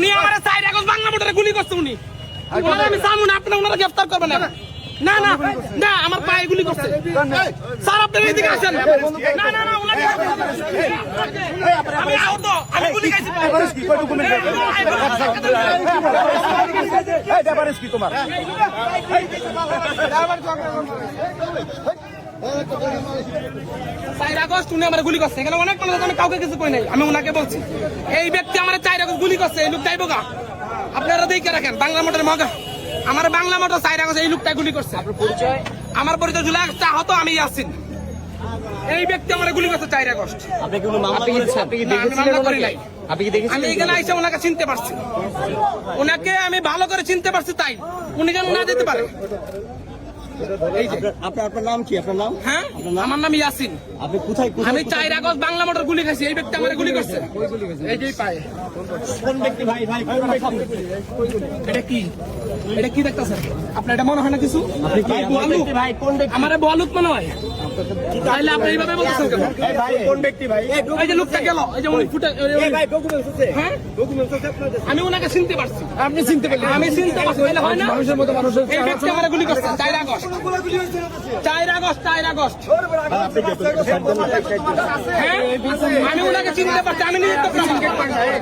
উনি আমার সাইড এখন বাংলা মোটরে গুলি করছে উনি ওনারা আমি সামু না আপনি ওনারা গ্রেফতার করবেন না না না না আমার পায়ে গুলি করছে স্যার আপনি এদিকে আসেন না না না ওনারা আমি আহত আমি গুলি খাইছি কি তোমার চার আগস্ট উনি আমার গুলি করছে। এখানে অনেক মানুষ আমি কাউকে কিছু কই নাই আমি ওনাকে বলছি। এই ব্যক্তি আমার চার আগস্ট গুলি করছে এই লোক যাইব গা আপনারা দেখে রাখেন বাংলা মোটর মগা। আমার বাংলা মোটর চার আগস্ট এই লোকটা গুলি করছে। আমার পরিচয় জুলাই আগস্ট হতো আমি আসিন এই ব্যক্তি আমার গুলি করছে চার আগস্ট আপনি কি মামলা করি নাই। আমি এখানে এসে ওনাকে চিনতে পারছি। ওনাকে আমি ভালো করে চিনতে পারছি তাই। উনি যেন না যেতে পারে। আপনার- আপনার আপনার নাম কি? আপনার নাম? হ্যাঁ? আমার নাম ইয়াসিন। আপনি কোথায় কোথায় আমি চার আগস্ট বাংলা মোটর গুলি খাইছি। এই ব্যক্তি আমার গুলি করছে। এই যে পায়ে। কোন ব্যক্তি? ভাই ভাই এটা কি? এটা কি দেখতেছেন? আপনার এটা মনে হয় না কিছু? আপনি কি ভাই, কোন বলুক। ব্যক্তি? আমার মনে হয়। তাহলে আপনি এইভাবে বলতেছেন কেন? ভাই কোন ব্যক্তি ভাই? এই যে লোকটা গেল। এই যে উনি ফুটে এই যে ডকুমেন্টস আছে। হ্যাঁ? ডকুমেন্টস আছে আপনাদের। আমি ওনাকে চিনতে পারছি। আপনি চিনতে পারলেন। আমি চিনতে পারছি। তাহলে হয় না? মানুষের মতো মানুষের এই ব্যক্তি আমার গুলি করছে। চার আগস্ট চার আগস্ট চার আগস্ট। হ্যাঁ? আমি ওনাকে চিনতে পারছি, আমি নিজে তো প্রমাণ।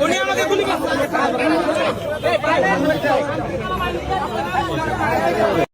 উনি আমাকে গুলি করছে।